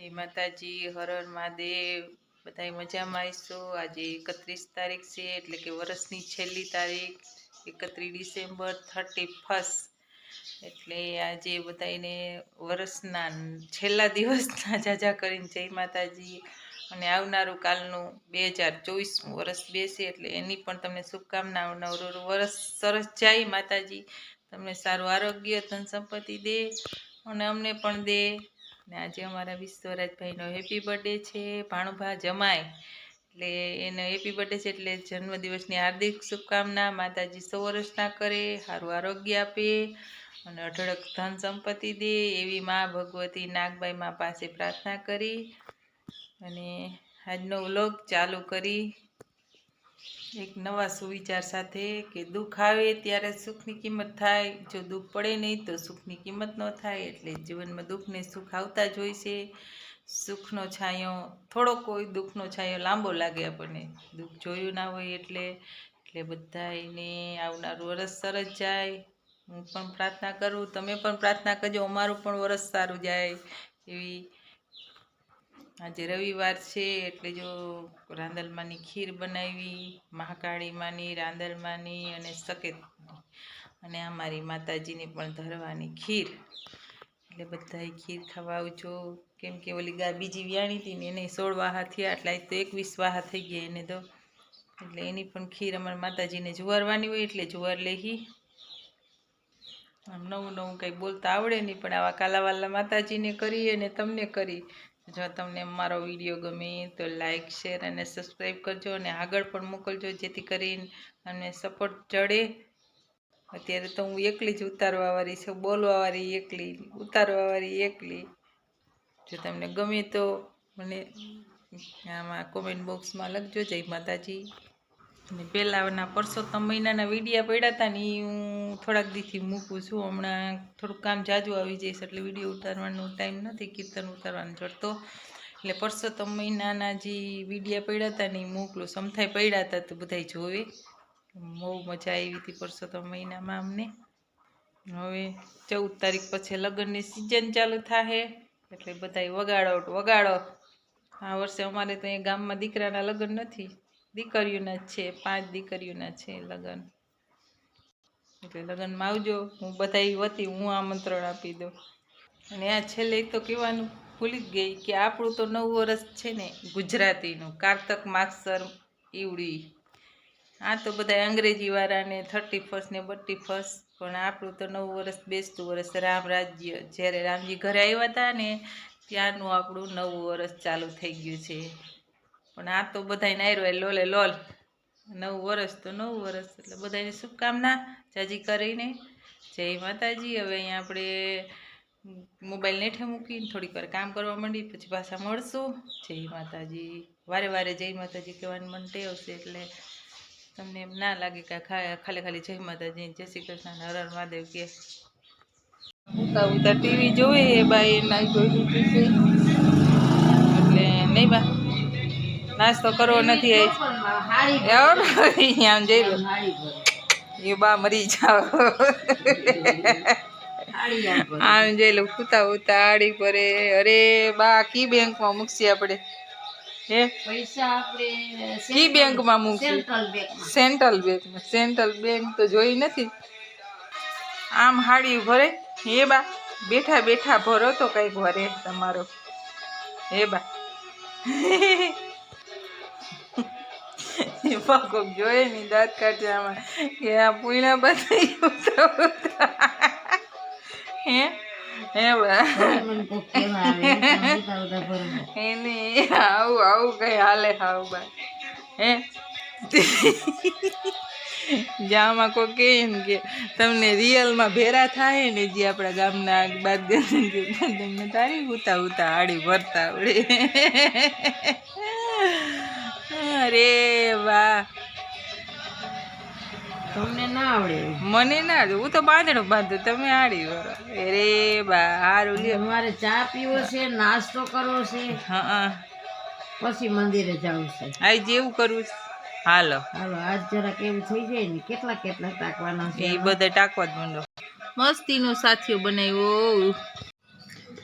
જય માતાજી હર હર મહાદેવ, બધાય મજામાં આવીશું. આજે એકત્રીસ તારીખ છે, એટલે કે વર્ષની છેલ્લી તારીખ, એકત્રીસ ડિસેમ્બર થર્ટી ફર્સ્ટ. એટલે આજે બધાને વર્ષના છેલ્લા દિવસના જાજા કરીને જય માતાજી. અને આવનારું કાલનું બે હજાર ચોવીસમું વર્ષ બેસે, એટલે એની પણ તમને શુભકામનાઓ. નવરું વર્ષ સરસ જાય માતાજી. તમને સારું આરોગ્ય ધન સંપત્તિ દે અને અમને પણ દે. ને આજે અમારા વિશ્વરાજભાઈનો હેપી બર્થડે છે, ભાણુભા જમાય એટલે એનો હેપી બર્થડે છે એટલે જન્મદિવસની હાર્દિક શુભકામના, માતાજી સો વર્ષના કરે, સારું આરોગ્ય આપે અને અઢળક ધન સંપત્તિ દે એવી મા ભગવતી નાગબાઈ મા પાસે પ્રાર્થના કરી અને આજનો વ્લોગ ચાલુ કરી. એક નવા સુવિચાર સાથે કે દુઃખ આવે ત્યારે સુખની કિંમત થાય. જો દુઃખ પડે નહીં તો સુખની કિંમત ન થાય. એટલે જીવનમાં દુઃખને સુખ આવતા જ હોય છે. સુખનો છાંયો, થોડો કોઈ દુઃખનો છાંયો લાંબો લાગે આપણને. દુઃખ જોયું ના હોય એટલે એટલે બધાને આવનારું વરસ સરસ જાય. હું પણ પ્રાર્થના કરું, તમે પણ પ્રાર્થના કરજો, અમારું પણ વરસ સારું જાય. એવી આજે રવિવાર છે એટલે જો રાંદલમાંની ખીર બનાવી, મહાકાળીમાંની, રાંદલમાંની અને સકેત અને અમારી માતાજીની પણ ધરવાની ખીર. એટલે બધાએ ખીર ખાવા આવજો. કેમ કે ઓલી ગા બીજી વ્યાણી હતી ને એને સોળ વાહા થયા, એટલે તો એકવીસ વાહા થઈ ગયા એને તો. એટલે એની પણ ખીર અમારા માતાજીને જુવારવાની હોય એટલે જુવાર લેહી. આમ નવું નવું કંઈ બોલતા આવડે નહીં, પણ આવા કાલાવાલા માતાજીને કરી અને તમને કરી. જો તમને મારો વીડિયો ગમે તો લાઈક શેર અને સબસ્ક્રાઈબ કરજો અને આગળ પણ મોકલજો જેથી કરીને અને સપોર્ટ જડે અત્યારે તો હું એકલી જ ઉતારવાવાળી છું બોલવાવાળી એકલી ઉતારવાવાળી એકલી. જો તમને ગમે તો મને આમાં કોમેન્ટ બોક્સમાં લખજો. જય માતાજી. અને પહેલાંના પરસોત્તમ મહિનાના વિડીયા પડ્યા હતા ને એ હું થોડાક દીથી મૂકું છું. હમણાં થોડુંક કામ જાજુ આવી જઈશ એટલે વીડિયો ઉતારવાનો ટાઈમ નથી, કીર્તન ઉતારવાનો ચડતો. એટલે પરસોત્તમ મહિનાના જે વિડીયા પડ્યા હતા ને એ મોકલું. સમથાઈ પડ્યા હતા તો બધાય જોવે. બહુ મજા આવી હતી પરસોત્તમ મહિનામાં અમને. હવે ચૌદ તારીખ પછી લગ્નની સિઝન ચાલુ થશે એટલે બધાય વગાડો વગાડો. આ વર્ષે અમારે તો અહીંયા ગામમાં દીકરાના લગ્ન નથી. દીકરીઓના જ છે, પાંચ દીકરીઓના છે લગ્ન. એટલે લગ્નમાં આવજો, હું બધાય વતી હું આમંત્રણ આપી દઉં. અને આ છેલ્લે તો કહેવાનું ભૂલી ગઈ કે આપણું તો નવું વર્ષ છે ને ગુજરાતીનું, કારતક માગસર ઈવડી. આ તો બધા અંગ્રેજી વાળાને થર્ટી ફર્સ્ટ ને બટ્ટી ફર્સ્ટ પણ આપણું તો નવું વર્ષ બેસતું વર્ષ રામ રાજ્ય. જ્યારે રામજી ઘરે આવ્યા હતા ને ત્યારનું આપણું નવું વર્ષ ચાલુ થઈ ગયું છે. પણ આ તો બધાય નાયરો લોલે લોલ. નવું વર્ષ તો નવું વર્ષ એટલે બધાને શુભકામના. જાજી કરીને. જય માતાજી. હવે અહીંયા આપણે મોબાઈલ નેઠે મૂકીને થોડીક વાર કામ કરવા માંડી, પછી પાછા મળશું. જય માતાજી. વારે વારે જય માતાજી કહેવાનું મન ટેવ છે એટલે તમને એમ ના લાગે કે ખાલી ખાલી જય માતાજી, જય શ્રી કૃષ્ણ, હર મહાદેવ કે. ઉતા ટીવી જોવે એ બાઈ એટલે નહીં બા. નાસ્તો કરવો નથી આવી આમ જઈ લો. એ બા મરી જાવ. આમ જઈ લો કૂતા ઉતા આડી પરે અરે બા કી બેંકમાં મૂકશી આપણે? હે? પૈસા આપણે કી બેંકમાં મૂકશી? સેન્ટ્રલ બેંકમાં. સેન્ટ્રલ બેંક તો જોઈ નથી. આમ હાડી ભરે. હે બા બેઠા બેઠા ભરો તો કંઈક ભરે તમારો. હે બા. એમાં કોક જોયે ની દાંત કાઢ્યામાં કે આ પૂણા બધા. હે? હે બા. એને આવું આવું કઈ હાલે હાવ બા. હે? જામાં કોઈ કહે ને કે તમને રિયલમાં ભેરા થાય ને જે આપણા ગામના બાદ તમને તારી ઉતા ઉતા આડી ભરતા આવડે અરે વાહ. તમને ના આવડે મને ના હું તો બાંધણું બાંધું. તમે આડી ભરો અરે બા હારું લ્યો. મારે ચા પીવો છે નાસ્તો કરવો છે. હા પછી મંદિરે જવું છે. આ જેવું કરવું છે? હાલો. હાલો આજ જરાક એવું થઈ જાય ને કેટલા કેટલા ટાંકવાના છે? એ બધા ટાંકવા જ માંડો. મસ્તીનો સાથીઓ બનાવ્યો.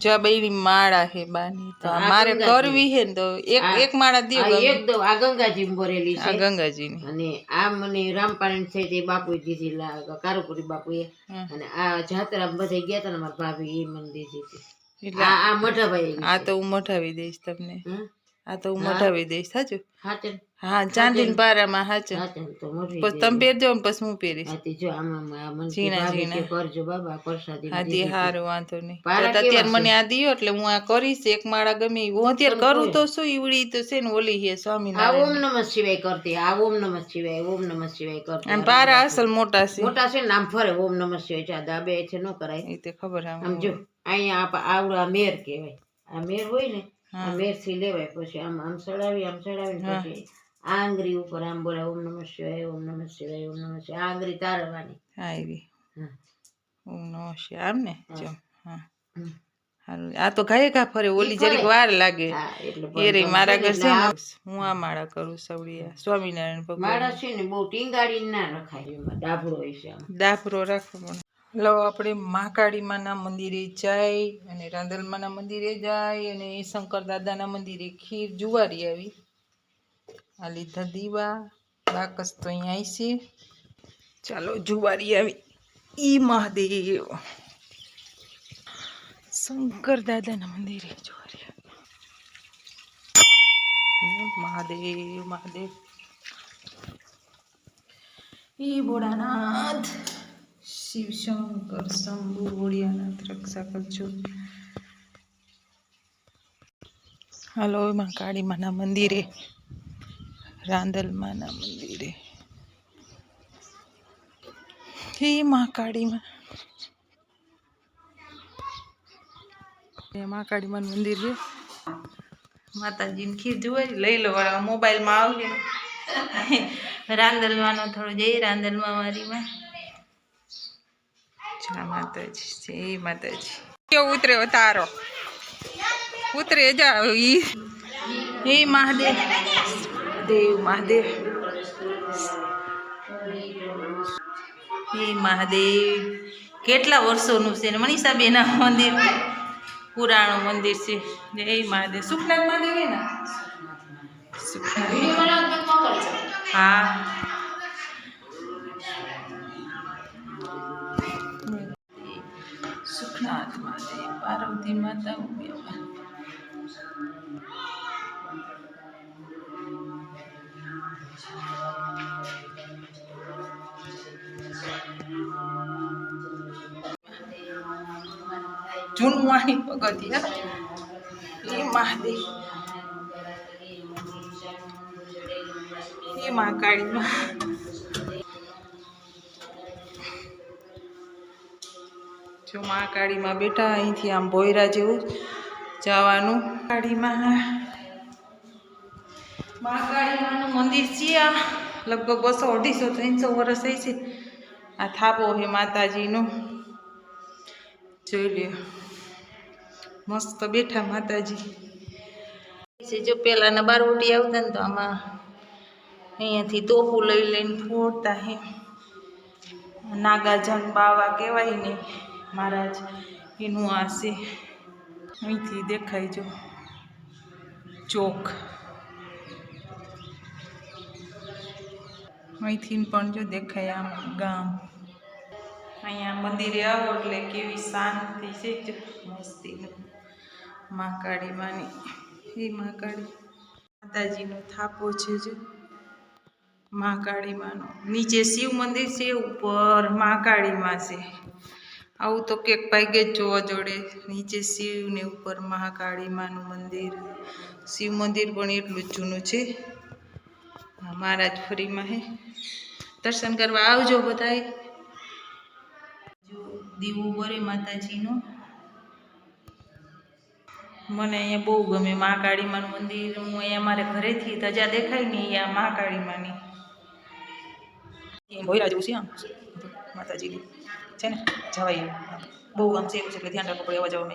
જો આ માળા હે બાની. તો આ આ મારે ગંગાજી. કરવી હે ને તો એક એક માળા આ એક દો આ ગંગાજી ભરેલી આ છે. ગંગાજીની. અને આ મને રામપાણી છે તે બાપુ દીધી કારુપુરી બાપુએ. એ અને આ જાત્રા બધા ગયા હતા ને મારા ભાભી એ મને દીધી. હતી એટલે આ આ મોટાભાઈ આ તો હું મઠાવી દઈશ તમને? આ તો હું મઠાવી દઈશ સાચું હાચન હા ચાંદીન પારામાં હાચું. તો મોટી પછી તમે પહેરજો ને પછી હું પહેરીશ. હાથી જો આમાં આ મને કે ઝીણા ભાભી ઝીણા. કરજો બાબા પ્રસાદી હા તે હારું વાંધો નહીં. પારા અત્યારે કેવા મને આ દિયો એટલે હું આ કરીશ એક માળા ગમે ઈ. હું અત્યારે કરું તો શું ઈવડી તો છે ને ઓલી હે આ સ્વામિનારાયણ ઓમ નમઃ શિવાય કરતી આ ઓમ નમઃ શિવાય ઓમ નમઃ શિવાય કરતી. અને પારા અસલ મોટા છે. મોટા છે ને આમ ફરે ઓમ નમઃ શિવાય છે આ દાબે છે ન કરાય. એ તે ખબર આમ આમ જો અહીંયા આપ- આવડું આ મેર કહેવાય. આ મેર હોય ને આ મેરથી લેવાય પછી આમ આમ ચડાવી આમ ચડાવીને પછી આ આંગળી ઉપર આમ બોલે ઓમ નમઃ શિવાય ઓમ નમઃ શિવાય ઓમ નમઃ શિવાય. આંગળી તારવાની. હા એવી. ઓમ નમઃ શિવાય. આમ ને? જો હા. આ તો ઘાયે ઘા ફરે ઓલી જરીક વાર લાગે. એ રે મારા ઘર છે હું આ માળા કરું સવડિયા સ્વામિનારાયણ ભગવાન. માળા છે ને બહુ ટીંગાડી ના રખાય એમાં ડાભડો હોય છે ડાભરો રાખવો લો આપણે મહાકાળી માના મંદિરે જાય અને રાંદલમાના મંદિરે જાય અને શંકર દાદાના મંદિરે ખીર જુવારી આવી. લીધા દીવા, બાકસ તો આવી છે. ચાલો જુવારી આવી. ઈ મહાદેવ. શંકર દાદાના મંદિરે જુવારી મહાદેવ મહાદેવ. ઈ ભોળાનાથ, શિવ શંકર, શંભુ, ભોળિયાનાથ રક્ષા કરજો હાલો કાળી માના મંદિરે. રાંદલ માના મંદિરે. હે મહાકાળીમાં એ મહાકાળી માનું મંદિર છે. માતાજીની ખીર જોવાય લઈ લો વાળા મોબાઈલમાં આવશે રાંદલમાંનો થોડો જઈ રાંદલમાં વારીમાં. જય માતાજી જય માતાજી. કેવો ઉતર્યો તારો? ઉતરે જા ઈ. હે મહાદેવ દેવ મહાદેવ. હે મહાદેવ કેટલા વર્ષોનું છે ને? મનીષાબેના મંદિર પુરાણું મંદિર છે. જય મહાદેવ. સુખનાથ મહાદેવ હે ને? સુખનાથ. હા. સુખનાથ મહાદેવ પાર્વતી માતા ઉમિયા જૂનું વાણી પગથિયા. એ મહાદેવ. એ મહાકાળીમાં જો મહાકાળીમાં બેઠા અહીંથી આમ ભોયરા જેવું જવાનું. કાળીમાં મહાકાળીમાનું મંદિર છે આ. લગભગ બસો અઢીસો, ત્રણસો વર્ષ થઈ છે. આ થાપો હે માતાજીનો. જોઈ લ્યો. મસ્ત બેઠા માતાજી. જો પેલાના બારવટી આવતા ને તો આમાં અહીંયાથી તોપું લઈ લઈને ફોડતા હે. નાગાજન બાવા કહેવાય ને મહારાજ, એનું આ છે. અહીંથી દેખાય જો. ચોક. અહીંથી પણ જો દેખાય આમ ગામ. અહીંયા મંદિરે આવો એટલે કેવી શાંતિ છે મસ્તી મા કાળી માની. એ મહાકાળી માતાજીનો થાપો છે જો. મહાકાળી માનો. નીચે શિવ મંદિર છે, ઉપરમાં છે. આવું તો કેક ભાગ્યે જ જોવા જોડે. નીચે શિવ ને ઉપર મહાકાળી માનું મંદિર. શિવ મંદિર પણ એટલું જૂનું છે. મહારાજ ફરીમાં હે. દર્શન કરવા આવજો બધાય. જો દીવો બરે માતાજીનો મને અહીંયા બહુ ગમે મહાકાળી માનું મંદિર હું અહીંયા મારે ઘરેથી ધજા દેખાય ને અહીંયા મહાકાળી માની ભોયરા જેવું છે આમ માતાજીની છે ને જવાય બહુ આમ છે એટલે ધ્યાન રાખવું પડે એવા જવા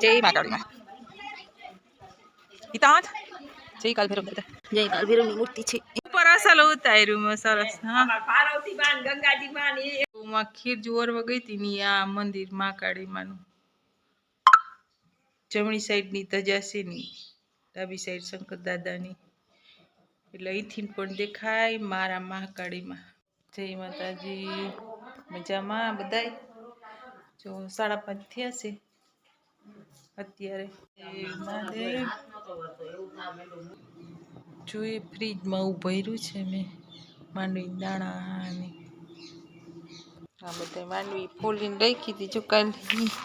જય મા કાળીમાં હિતાંત જય કાલ ભૈરવ દાદા જય કાલ ભૈરવની મૂર્તિ છે ઉપર અસલ ઉતાર્યું સરસ હા માં ખીર જોરવા વગઈ હતી ની આ મંદિર મા કાળીમાનું જમણી સાઈડની ધજા છે ની ડાબી સાઈડ શંકર દાદાની એટલે અહીંથી પણ દેખાય મારા મહાકાળીમાં જય માતાજી. મજામાં બધાય? જો સાડા પાંચ થયા છે. અત્યારે જોઈએ ફ્રીજમાં ઉભર્યું ભર્યું છે મેં માંડવી દાણા ને આ બધા માંડવી ફોલીને રાખી હતી જો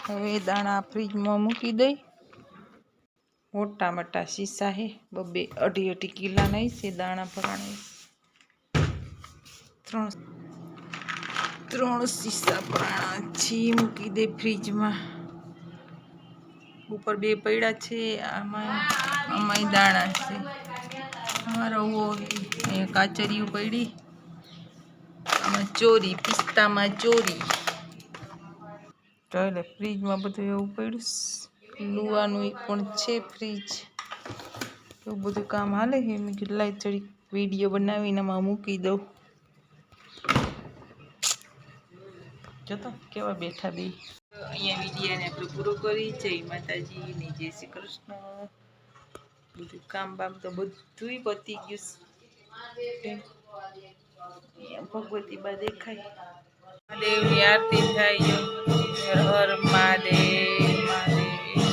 હવે દાણા ફ્રીજમાં મૂકી દઈ. મોટા મોટા શીશા હે, બબે અઢી અઢી કિલાના છે દાણા ભરાણા. ત્રણ ત્રણ શીશા ભરાણા છે મૂકી દે ફ્રીજમાં. ઉપર બે પૈડા છે આમાં આમાંય દાણા છે. એ કાચરિયું પડી. આમાં ચોરી, પિસ્તામાં ચોરી. એટલે ફ્રીજમાં બધું એવું પડ્યું. લુવાનું પણ છે ફ્રીજ. એવું બધું કામ હાલે મેં કીધું લાઈ થોડીક વીડિયો બનાવીને આમાં મૂકી દઉં. જોતો કેવા બેઠા બે. અહીંયા વિડીયાને આપણે પૂરો કરી. જય માતાજી ને જય શ્રી કૃષ્ણ. બધું કામ બામ તો બધુંય પતી ગયું ભગવતી બા દેખાય. મહાદેવની આરતી થાય. હર હર મહાદેવ મહાદેવ.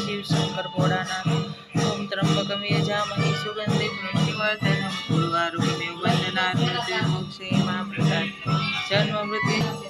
શિવ શંકર ભોળાના ઓમ ત્રંબકમે યજામહે સુગંધિ પુષ્ટિવર્ધનમ ગુરુવારો વંદનાથ વંદના મોક્ષે મહામૃતા જન્મ મૃત્યુ